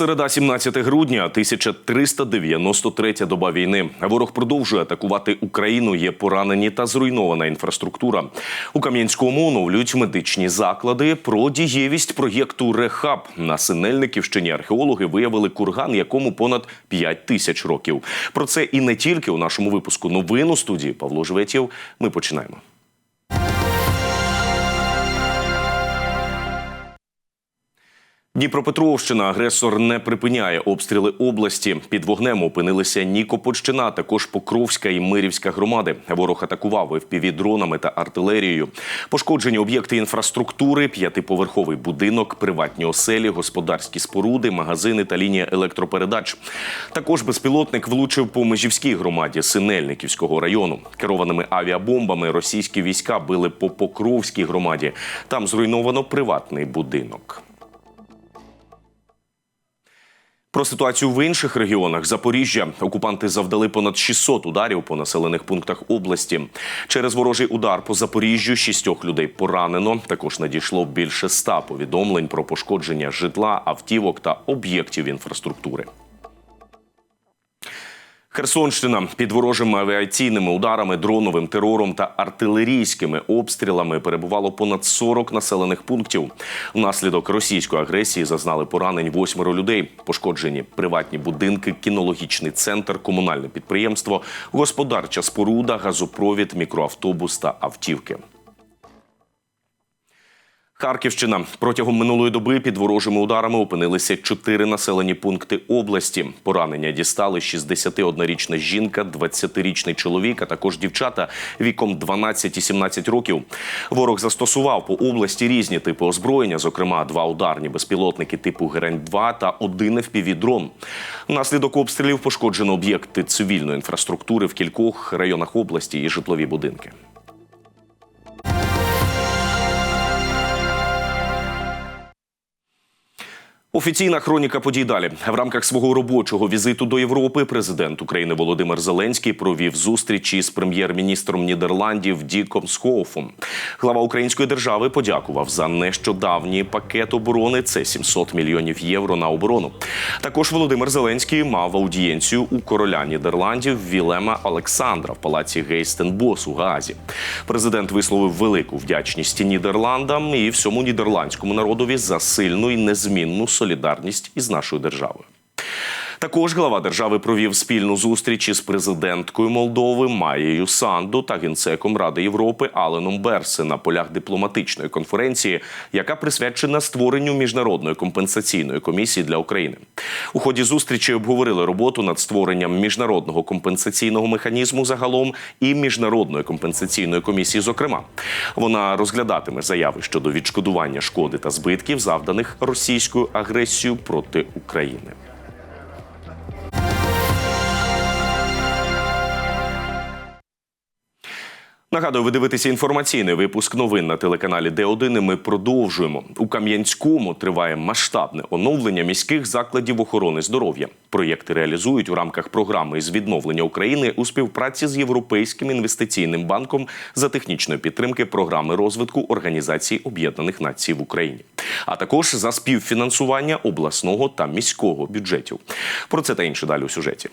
Середа 17 грудня, 1393 доба війни. Ворог продовжує атакувати Україну. Є поранені та зруйнована інфраструктура. У Кам'янському оновлюють медичні заклади. Про дієвість проєкту Рехаб на Синельниківщині археологи виявили курган, якому понад 5 тисяч років. Про це і не тільки у нашому випуску новин у студії Павло Жветєв. Ми починаємо. Дніпропетровщина агресор не припиняє обстріли області. Під вогнем опинилися Нікопольщина, також Покровська і Мирівська громади. Ворог атакував fpv дронами та артилерією. Пошкоджені об'єкти інфраструктури, п'ятиповерховий будинок, приватні оселі, господарські споруди, магазини та лінія електропередач. Також безпілотник влучив по межівській громаді Синельниківського району. Керованими авіабомбами російські війська били по Покровській громаді. Там зруйновано приватний будинок. Про ситуацію в інших регіонах Запоріжжя окупанти завдали понад 600 ударів по населених пунктах області. Через ворожий удар по Запоріжжю шістьох людей поранено. Також надійшло більше ста повідомлень про пошкодження житла, автівок та об'єктів інфраструктури. Херсонщина під ворожими авіаційними ударами, дроновим терором та артилерійськими обстрілами перебувало понад 40 населених пунктів. Внаслідок російської агресії зазнали поранень восьмеро людей. Пошкоджені приватні будинки, кінологічний центр, комунальне підприємство, господарча споруда, газопровід, мікроавтобус та автівки. Харківщина протягом минулої доби під ворожими ударами опинилися чотири населені пункти області. Поранення дістали 61-річна жінка, 20-річний чоловік, а також дівчата віком 12 і 17 років. Ворог застосував по області різні типи озброєння, зокрема два ударні безпілотники типу Герань-2 та один FPV-дрон. Внаслідок обстрілів пошкоджено об'єкти цивільної інфраструктури в кількох районах області і житлові будинки. Офіційна хроніка подій далі в рамках свого робочого візиту до Європи. Президент України Володимир Зеленський провів зустрічі з прем'єр-міністром Нідерландів Діком Схоуфом. Глава української держави подякував за нещодавній пакет оборони. Це 700 мільйонів євро на оборону. Також Володимир Зеленський мав аудієнцію у короля Нідерландів Вілема Олександра в палаці Гейстенбос у Гаазі. Президент висловив велику вдячність Нідерландам і всьому нідерландському народові за сильну і незмінну солідарність із нашою державою. Також глава держави провів спільну зустріч із президенткою Молдови Маєю Санду та генсеком Ради Європи Аленом Берсе на полях дипломатичної конференції, яка присвячена створенню міжнародної компенсаційної комісії для України. У ході зустрічі обговорили роботу над створенням міжнародного компенсаційного механізму загалом і міжнародної компенсаційної комісії. Зокрема, вона розглядатиме заяви щодо відшкодування шкоди та збитків, завданих російською агресією проти України. Нагадую, ви дивитеся інформаційний випуск новин на телеканалі Д1. Ми продовжуємо у Кам'янському. Триває масштабне оновлення міських закладів охорони здоров'я. Проєкти реалізують у рамках програми з відновлення України у співпраці з Європейським інвестиційним банком за технічної підтримки програми розвитку Організації Об'єднаних Націй в Україні, а також за співфінансування обласного та міського бюджетів. Про це та інше далі у сюжеті.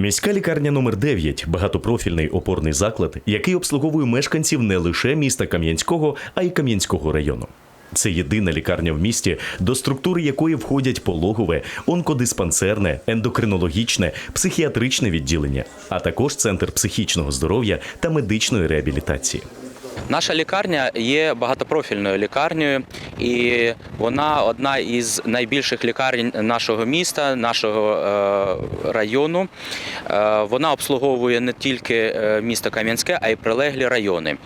Міська лікарня номер 9 багатопрофільний опорний заклад, який обслуговує мешканців не лише міста Кам'янського, а й Кам'янського району. Це єдина лікарня в місті, до структури якої входять пологове, онкодиспансерне, ендокринологічне, психіатричне відділення, а також центр психічного здоров'я та медичної реабілітації. Наша лікарня є багатопрофільною лікарнею, і вона одна із найбільших лікарень нашого міста, нашого е, району. Е, Вона обслуговує не тільки е, місто Кам'янське, а й прилеглі райони.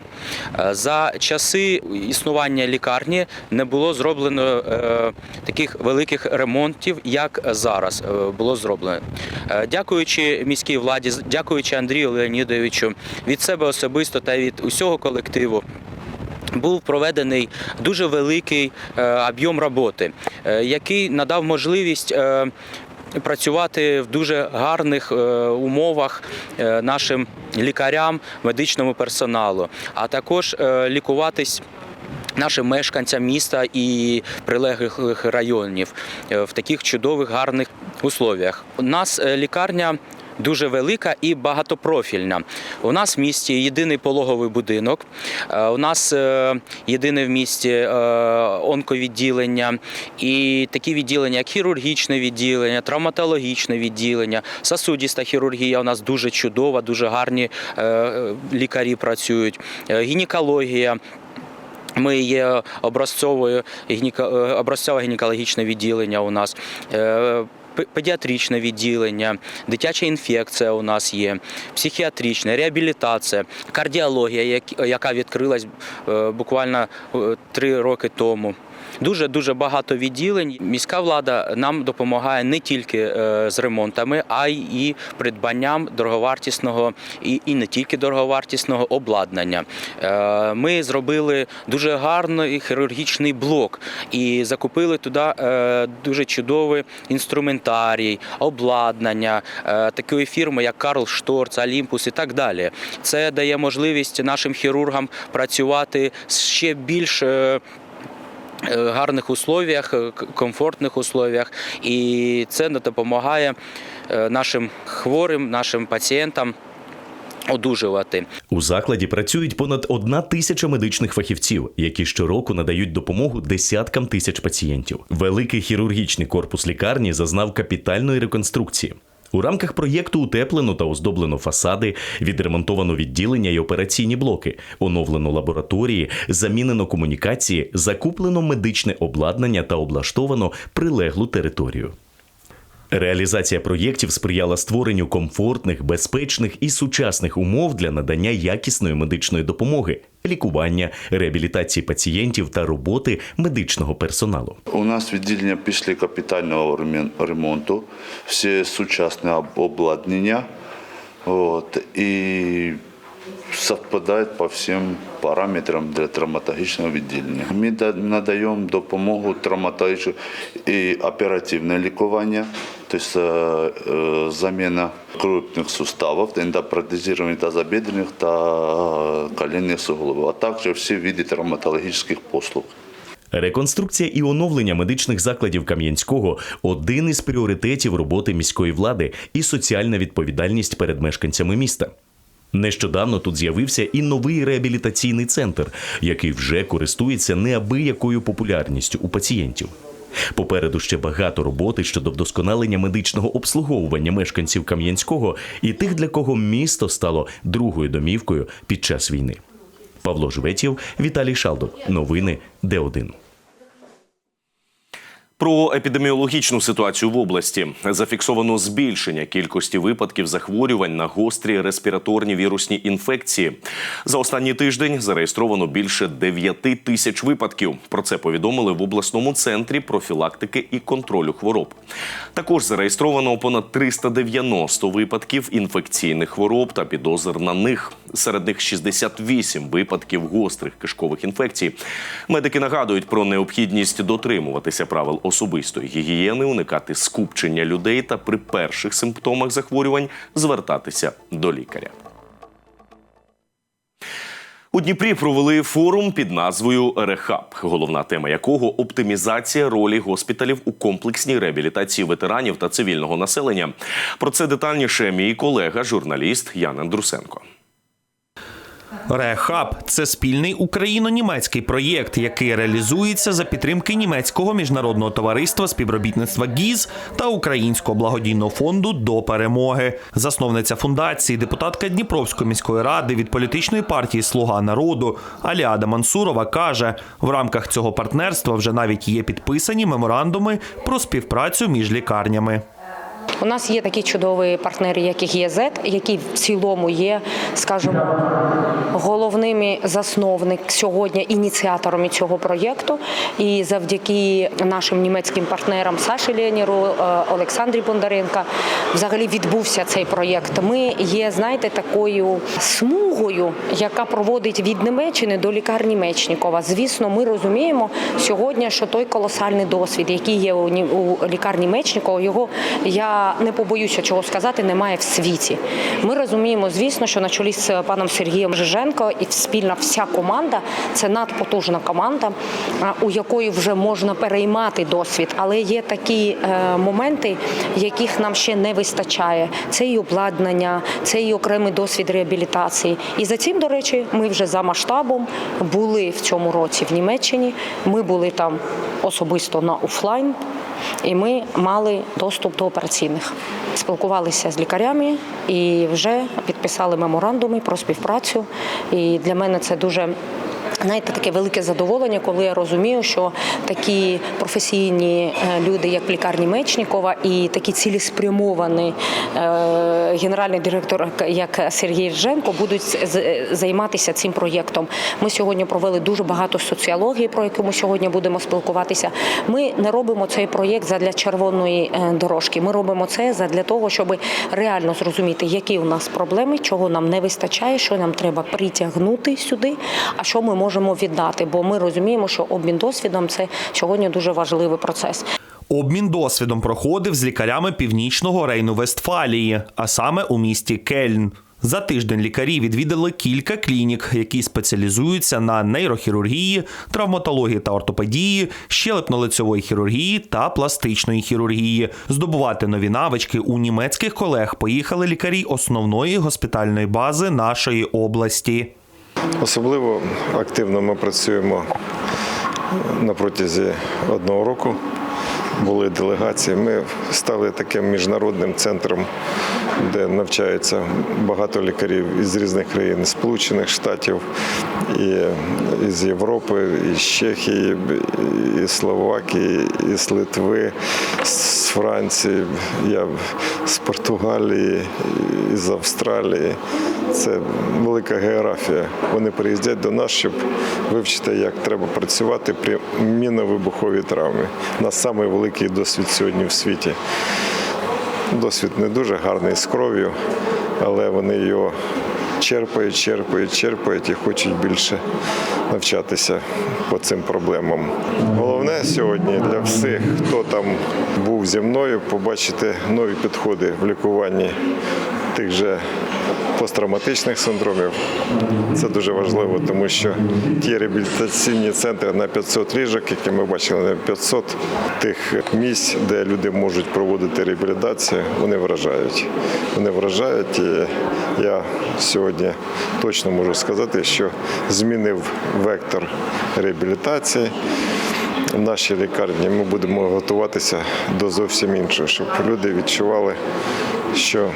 За часи існування лікарні не було зроблено таких великих ремонтів, як зараз було зроблено. Дякуючи міській владі, дякуючи Андрію Леонідовичу від себе особисто та від усього колективу. Був проведений дуже великий е, об'єм роботи, е, який надав можливість е, працювати в дуже гарних умовах нашим лікарям, медичному персоналу, а також лікуватись нашим мешканцям міста і прилеглих районів в таких чудових гарних условіях. У нас лікарня. Дуже велика і багатопрофільна. У нас в місті єдиний пологовий будинок. е, У нас е, єдине в місті е, онковідділення і такі відділення, як хірургічне відділення, травматологічне відділення, сосудіста хірургія. У нас дуже чудова, дуже гарні лікарі працюють. Гінекологія. Ми є образцовою образцове гінекологічне відділення у нас. Педіатричне відділення, дитяча інфекція у нас є, психіатрична, реабілітація, кардіологія, як- яка відкрилась е, буквально е, три роки тому. Дуже дуже багато відділень. Міська влада нам допомагає не тільки е, з ремонтами, а й і придбанням дороговартісного і, не тільки дороговартісного обладнання. Е, Ми зробили дуже гарний хірургічний блок і закупили туди е, дуже чудовий інструментарій, обладнання такої фірми, як Карл Шторц, Олімпус і так далі. Це дає можливість нашим хірургам працювати ще більш гарних условіях, е, комфортних условіях, і це допомагає е, нашим хворим, нашим пацієнтам одужувати. У закладі працюють понад одна тисяча медичних фахівців, які щороку надають допомогу десяткам тисяч пацієнтів. Великий хірургічний корпус лікарні зазнав капітальної реконструкції. У рамках проєкту утеплено та оздоблено фасади, відремонтовано відділення і операційні блоки, оновлено лабораторії, замінено комунікації, закуплено медичне обладнання та облаштовано прилеглу територію. Реалізація проєктів сприяла створенню комфортних, безпечних і сучасних умов для надання якісної медичної допомоги, лікування, реабілітації пацієнтів та роботи медичного персоналу. У нас відділення після капітального ремонту, всі сучасне обладнання от, і совпадають по всім параметрам для травматологічного відділення. Ми да- надаємо допомогу травматологічну і оперативне лікування, тобто е, е, заміна крупних суставів, ендопротезування тазобідрених та коленних суглобів, а також всі види травматологічних послуг. Реконструкція і оновлення медичних закладів Кам'янського один із пріоритетів роботи міської влади і соціальна відповідальність перед мешканцями міста. Нещодавно тут з'явився і новий реабілітаційний центр, який вже користується неабиякою популярністю у пацієнтів. Попереду ще багато роботи щодо вдосконалення медичного обслуговування мешканців Кам'янського і тих, для кого місто стало другою домівкою під час війни. Павло Жветєв, Віталій Шалдов. Новини Д1. Про епідеміологічну ситуацію в області зафіксовано збільшення кількості випадків захворювань на гострі респіраторні вірусні інфекції. За останній тиждень зареєстровано більше 9 тисяч випадків. Про це повідомили в обласному центрі профілактики і контролю хвороб. Також зареєстровано понад 390 випадків інфекційних хвороб та підозр на них. Серед них 68 випадків гострих кишкових інфекцій. Медики нагадують про необхідність дотримуватися правил особистої гігієни, уникати скупчення людей та при перших симптомах захворювань звертатися до лікаря. У Дніпрі провели форум під назвою Рехаб, головна тема якого оптимізація ролі госпіталів у комплексній реабілітації ветеранів та цивільного населення. Про це детальніше мій колега, журналіст Ян Андрусенко. Рехаб це спільний україно-німецький проєкт, який реалізується за підтримки німецького міжнародного товариства співробітництва ГІЗ та Українського благодійного фонду до перемоги. Засновниця фундації, депутатка Дніпровської міської ради від політичної партії Слуга народу Аліада Мансурова каже: в рамках цього партнерства вже навіть є підписані меморандуми про співпрацю між лікарнями. У нас є такі чудові партнери, як і ГІЗ, які в цілому є, скажімо, головними засновник сьогодні ініціаторами цього проєкту. І завдяки нашим німецьким партнерам Саші Леніру, е, Олександрі Бондаренка, взагалі відбувся цей проєкт. Ми є, знаєте, такою смугою, яка проводить від Німеччини до лікарні Мечнікова. Звісно, ми розуміємо сьогодні, що той колосальний досвід, який є у лікарні Мечнікова, його я не побоюся чого сказати, немає в світі. Ми розуміємо, звісно, що на чолі з паном Сергієм Жиженко і спільна вся команда це надпотужна команда, у якої вже можна переймати досвід. Але є такі е, моменти, яких нам ще не вистачає. Це і обладнання, це і окремий досвід реабілітації. І за цим, до речі, ми вже за масштабом були в цьому році в Німеччині. Ми були там особисто на офлайн. І ми мали доступ до операційних. Спілкувалися з лікарями і вже підписали меморандуми про співпрацю. І для мене це дуже. Знаєте, таке велике задоволення, коли я розумію, що такі професійні е, люди, як в лікарні Мечнікова, і такі цілеспрямовані е, генеральний директор, як Сергій Рженко, будуть займатися цим проєктом. Ми сьогодні провели дуже багато соціології, про яку ми сьогодні будемо спілкуватися. Ми не робимо цей проєкт задля червоної е, дорожки. Ми робимо це задля того, щоб реально зрозуміти, які у нас проблеми, чого нам не вистачає, що нам треба притягнути сюди, а що ми можемо віддати. Бо ми розуміємо, що обмін досвідом це сьогодні дуже важливий процес. Обмін досвідом проходив з лікарями північного рейну Вестфалії, а саме у місті Кельн. За тиждень лікарі відвідали кілька клінік, які спеціалізуються на нейрохірургії, травматології та ортопедії, щелепно-лицьової хірургії та пластичної хірургії. Здобувати нові навички у німецьких колег поїхали лікарі основної госпітальної бази нашої області. Особливо активно ми працюємо на протязі одного року. Були делегації. Ми стали таким міжнародним центром, де навчаються багато лікарів із різних країн, Сполучених Штатів, і з Європи, і з Чехії, і Словакії, і з Литви, з Франції, я з Португалії, і з Австралії. Це велика географія. Вони приїздять до нас, щоб вивчити, як треба працювати при міновибуховій травмі. У нас самий великий досвід сьогодні в світі. Досвід не дуже гарний з кров'ю, але вони його черпають, черпають, черпають і хочуть більше навчатися по цим проблемам. Головне сьогодні для всіх, хто там був зі мною, побачити нові підходи в лікуванні тих же посттравматичних синдромів. Це дуже важливо, тому що ті реабілітаційні центри на 500 ліжок, які ми бачили, на 500 тих місць, де люди можуть проводити реабілітацію, вони вражають. Вони вражають. І я сьогодні точно можу сказати, що змінив вектор реабілітації. В нашій лікарні ми будемо готуватися до зовсім іншого, щоб люди відчували, що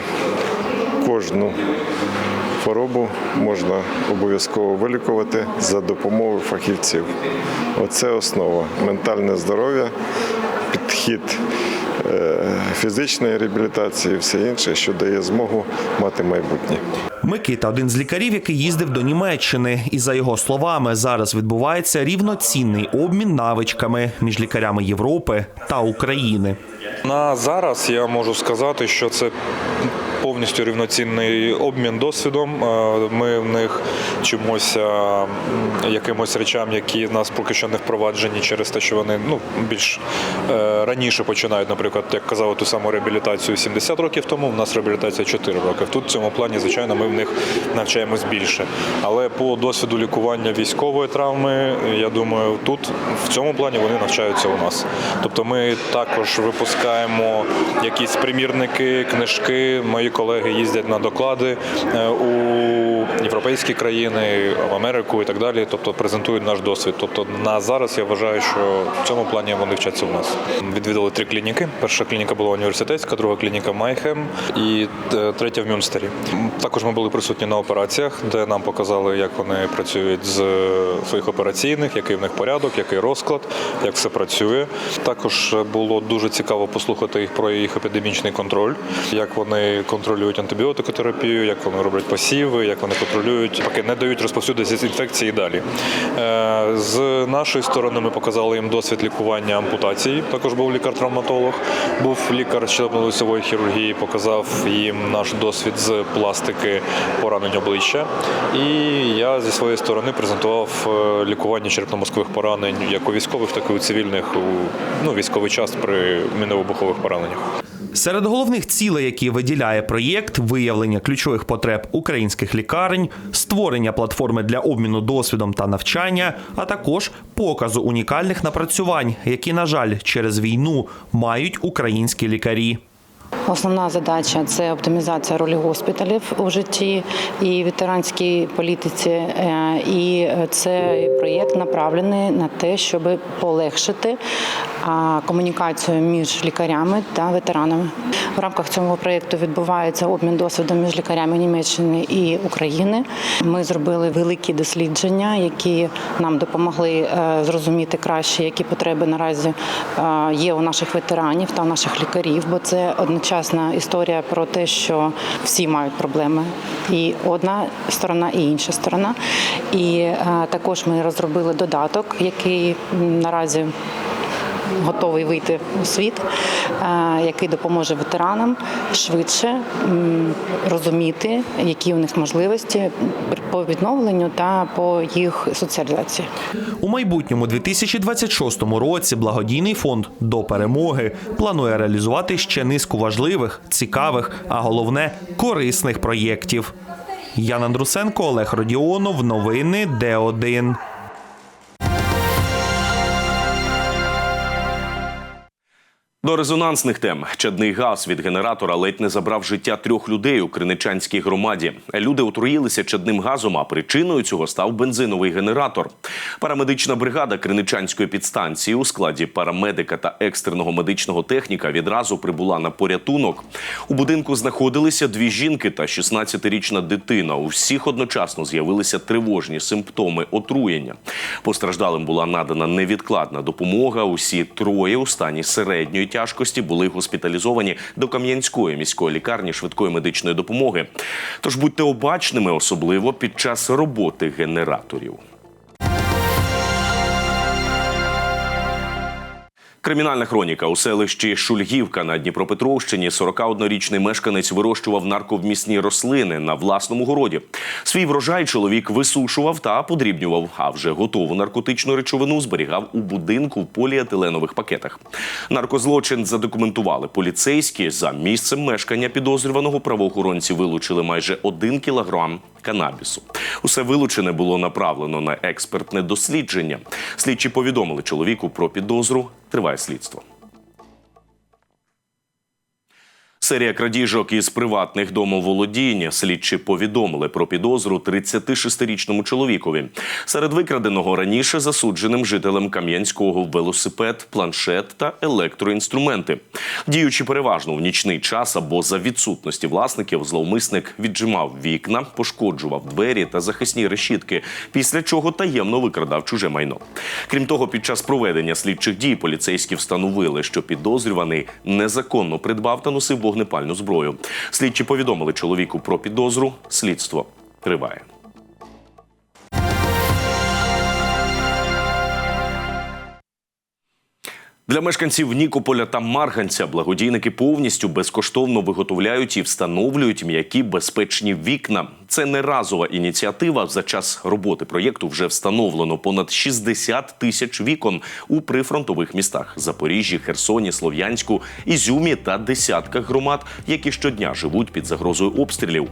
кожну хворобу можна обов'язково вилікувати за допомогою фахівців. Оце основа ментальне здоров'я, підхід е, фізичної реабілітації, і все інше, що дає змогу мати майбутнє. Микита один з лікарів, який їздив до Німеччини, і за його словами, зараз відбувається рівноцінний обмін навичками між лікарями Європи та України. На зараз я можу сказати, що це повністю рівноцінний обмін досвідом. Е, Ми в них чимось е, якимось речам, які в нас поки що не впроваджені через те, що вони ну більш е, раніше починають, наприклад, як казали, ту саму реабілітацію 70 років тому. У нас реабілітація 4 роки. Тут в цьому плані, звичайно, ми в них навчаємось більше. Але по досвіду лікування військової травми, я думаю, тут в цьому плані вони навчаються у нас. Тобто ми також випускаємо якісь примірники, книжки. Мої колеги їздять на доклади е, у європейські країни, в Америку і так далі. Тобто презентують наш досвід. Тобто на зараз я вважаю, що в цьому плані вони вчаться у нас. Відвідали три клініки. Перша клініка була університетська, друга клініка Майхем і е, третя в Мюнстері. Також ми були присутні на операціях, де нам показали, як вони працюють з своїх операційних, який в них порядок, який розклад, як все працює. Також було дуже цікаво послухати їх про їх епідемічний контроль, як вони контролюють антибіотикотерапію, як вони роблять посіви, як вони контролюють, поки не дають розповсюдитися інфекції далі. Е, З нашої сторони ми показали їм досвід лікування ампутації. Також був лікар-травматолог, був лікар щелепно-лицевої хірургії, показав їм наш досвід з пластики поранень обличчя. І я зі своєї сторони презентував е, лікування черепно-мозкових поранень як у військових, так і у цивільних у ну, військовий час при міновибухових пораненнях. Серед головних цілей, які виділяє проєкт, виявлення ключових потреб українських лікарень, створення платформи для обміну досвідом та навчання, а також показу унікальних напрацювань, які, на жаль, через війну мають українські лікарі. Основна задача це оптимізація ролі госпіталів у житті і ветеранській політиці. Е, І цей проєкт направлений на те, щоб полегшити комунікацію між лікарями та ветеранами. В рамках цього проєкту відбувається обмін досвідом між лікарями Німеччини і України. Ми зробили великі дослідження, які нам допомогли е, зрозуміти краще, які потреби наразі е, є у наших ветеранів та у наших лікарів, бо це одночасна історія про те, що всі мають проблеми, і одна сторона, і інша сторона. І е, також ми розробили додаток, який наразі готовий вийти у світ, е, який допоможе ветеранам швидше розуміти, які у них можливості по відновленню та по їх соціалізації. У майбутньому 2026 році благодійний фонд до перемоги планує реалізувати ще низку важливих, цікавих, а головне корисних проєктів. Ян Андрусенко, Олег Родіонов. Новини Д1. До резонансних тем чадний газ від генератора ледь не забрав життя трьох людей у Криничанській громаді. Люди отруїлися чадним газом, а причиною цього став бензиновий генератор. Парамедична бригада Криничанської підстанції у складі парамедика та екстреного медичного техніка відразу прибула на порятунок. У будинку знаходилися дві жінки та 16-річна дитина. У всіх одночасно з'явилися тривожні симптоми отруєння. Постраждалим була надана невідкладна допомога. Усі троє у стані середньої тяжкості були госпіталізовані до Кам'янської міської лікарні швидкої медичної допомоги. Тож будьте обачними, особливо під час роботи генераторів. Кримінальна хроніка у селищі Шульгівка на Дніпропетровщині 41-річний мешканець вирощував нарковмісні рослини на власному городі. Свій врожай чоловік висушував та подрібнював, а вже готову наркотичну речовину зберігав у будинку в поліетиленових пакетах. Наркозлочин задокументували поліцейські. За місцем мешкання підозрюваного правоохоронці вилучили майже один кілограм канабісу. Усе вилучене було направлено на експертне дослідження. Слідчі повідомили чоловіку про підозру. Триває слідство. Серія крадіжок із приватних домоволодінь. Слідчі повідомили про підозру 36-річному чоловікові. Серед викраденого раніше засудженим жителем Кам'янського велосипед, планшет та електроінструменти. Діючи переважно в нічний час або за відсутності власників, зловмисник віджимав вікна, пошкоджував двері та захисні решітки, після чого таємно викрадав чуже майно. Крім того, під час проведення слідчих дій поліцейські встановили, що підозрюваний незаконно придбав та носив вогнепальну зброю. Слідчі повідомили чоловіку про підозру. Слідство триває. Для мешканців Нікополя та Марганця благодійники повністю безкоштовно виготовляють і встановлюють м'які безпечні вікна. Це не разова ініціатива. За час роботи проєкту вже встановлено понад 60 тисяч вікон у прифронтових містах Запоріжжі, Херсоні, Слов'янську, Ізюмі та десятках громад, які щодня живуть під загрозою обстрілів.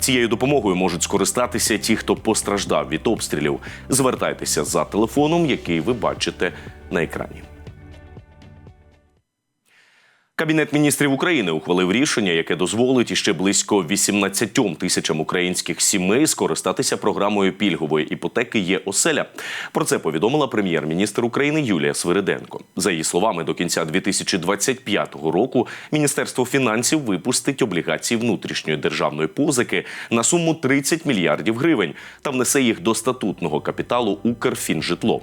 Цією допомогою можуть скористатися ті, хто постраждав від обстрілів. Звертайтеся за телефоном, який ви бачите на екрані. Кабінет міністрів України ухвалив рішення, яке дозволить іще близько 18 тисячам українських сімей скористатися програмою пільгової іпотеки «Є оселя». Про це повідомила прем'єр-міністр України Юлія Свириденко. За її словами, до кінця 2025 року Міністерство фінансів випустить облігації внутрішньої державної позики на суму 30 мільярдів гривень та внесе їх до статутного капіталу Укрфінжитло.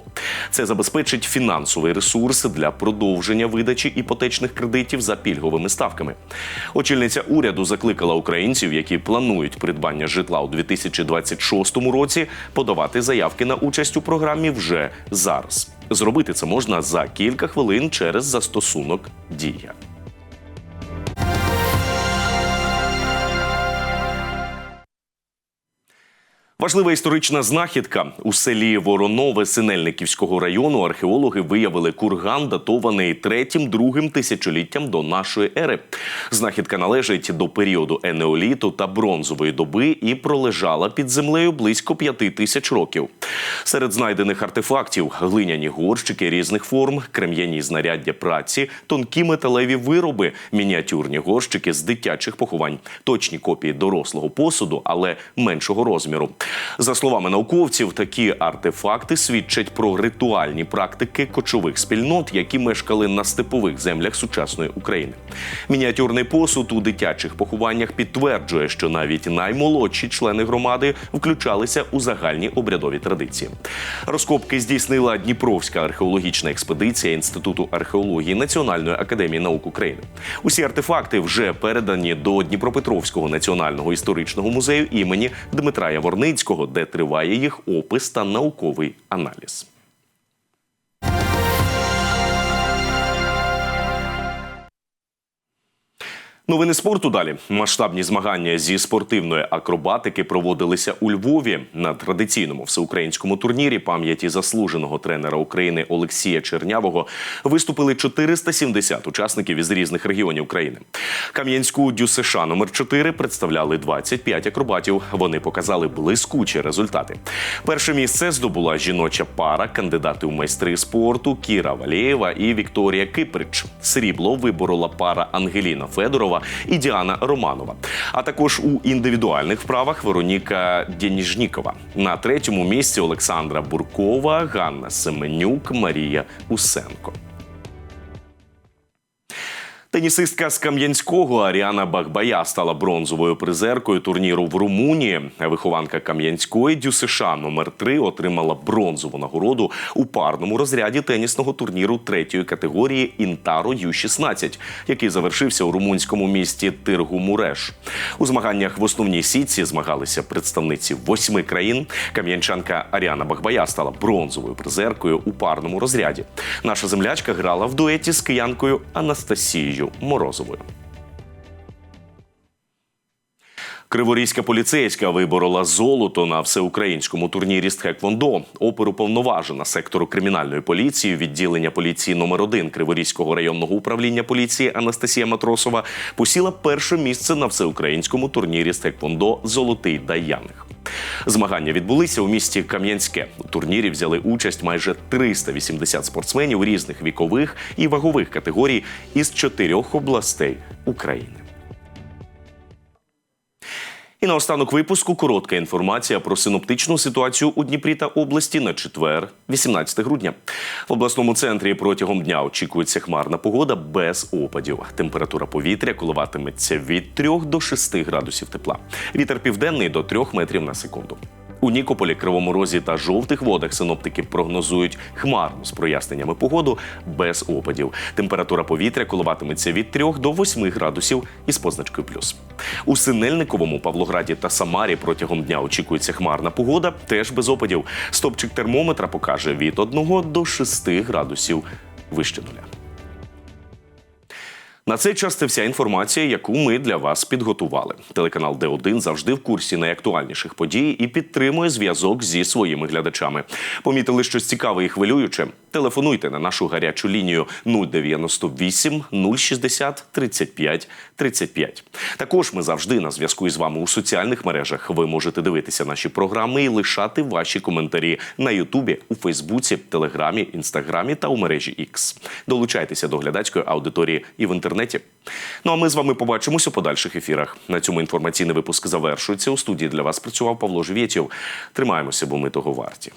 Це забезпечить фінансовий ресурс для продовження видачі іпотечних кредитів за пільговими ставками. Очільниця уряду закликала українців, які планують придбання житла у 2026 році, подавати заявки на участь у програмі вже зараз. Зробити це можна за кілька хвилин через застосунок Дія. Важлива історична знахідка у селі Воронове Синельниківського району. Археологи виявили курган, датований третім-другим тисячоліттям до нашої ери. Знахідка належить до періоду енеоліту та бронзової доби і пролежала під землею близько п'яти тисяч років. Серед знайдених артефактів глиняні горщики різних форм, крем'яні знаряддя праці, тонкі металеві вироби, мініатюрні горщики з дитячих поховань, точні копії дорослого посуду, але меншого розміру. За словами науковців, такі артефакти свідчать про ритуальні практики кочових спільнот, які мешкали на степових землях сучасної України. Мініатюрний посуд у дитячих похованнях підтверджує, що навіть наймолодші члени громади включалися у загальні обрядові традиції. Розкопки здійснила Дніпровська археологічна експедиція Інституту археології Національної академії наук України. Усі артефакти вже передані до Дніпропетровського національного історичного музею імені Дмитра Яворницького, де триває їх опис та науковий аналіз. Новини спорту далі. Масштабні змагання зі спортивної акробатики проводилися у Львові на традиційному всеукраїнському турнірі пам'яті заслуженого тренера України Олексія Чернявого виступили 470 учасників із різних регіонів країни. Кам'янську ДЮСШ номер 4 представляли 25 акробатів. Вони показали блискучі результати. Перше місце здобула жіноча пара, кандидати у майстри спорту Кіра Валєєва і Вікторія Киприч. Срібло виборола пара Ангеліна Федорова і Діана Романова. А також у індивідуальних вправах Вероніка Дєніжнікова. На третьому місці Олександра Буркова, Ганна Семенюк, Марія Усенко. Тенісистка з Кам'янського Аріана Бахбая стала бронзовою призеркою турніру в Румунії. Вихованка Кам'янської ДЮСШ номер 3 отримала бронзову нагороду у парному розряді тенісного турніру третьої категорії Інтаро Ю-16, який завершився у румунському місті Тиргу-Муреш. У змаганнях в основній сітці змагалися представниці восьми країн. Кам'янчанка Аріана Бахбая стала бронзовою призеркою у парному розряді. Наша землячка грала в дуеті з киянкою Анастасією Морозовою. Криворізька поліцейська виборола золото на всеукраїнському турнірі з Тхеквондо. Оперуповноважена сектору кримінальної поліції відділення поліції номер 1 Криворізького районного управління поліції Анастасія Матросова посіла перше місце на всеукраїнському турнірі з Тхеквондо Золотий Даянг. Змагання відбулися у місті Кам'янське. У турнірі взяли участь майже 380 спортсменів різних вікових і вагових категорій із чотирьох областей України. І на останок випуску коротка інформація про синоптичну ситуацію у Дніпрі та області на четвер, 18 грудня. В обласному центрі протягом дня очікується хмарна погода без опадів. Температура повітря коливатиметься від 3 до 6 градусів тепла. Вітер південний до 3 метрів на секунду. У Нікополі, Кривому Розі та жовтих водах синоптики прогнозують хмарну з проясненнями погоду без опадів. Температура повітря коливатиметься від 3 до 8 градусів із позначкою плюс. У Синельниковому, Павлограді та Самарі протягом дня очікується хмарна погода, теж без опадів. Стопчик термометра покаже від 1 до 6 градусів вище нуля. На цей час це вся інформація, яку ми для вас підготували. Телеканал Д1 завжди в курсі найактуальніших подій і підтримує зв'язок зі своїми глядачами. Помітили щось цікаве і хвилююче? Телефонуйте на нашу гарячу лінію 098 060 35 35. Також ми завжди на зв'язку із вами у соціальних мережах. Ви можете дивитися наші програми і лишати ваші коментарі на Ютубі, у Фейсбуці, Телеграмі, Інстаграмі та у мережі X. Долучайтеся до глядацької аудиторії і в інтернеті. Ну а ми з вами побачимося у подальших ефірах. На цьому інформаційний випуск завершується. У студії для вас працював Павло Живєтєв. Тримаємося, бо ми того варті.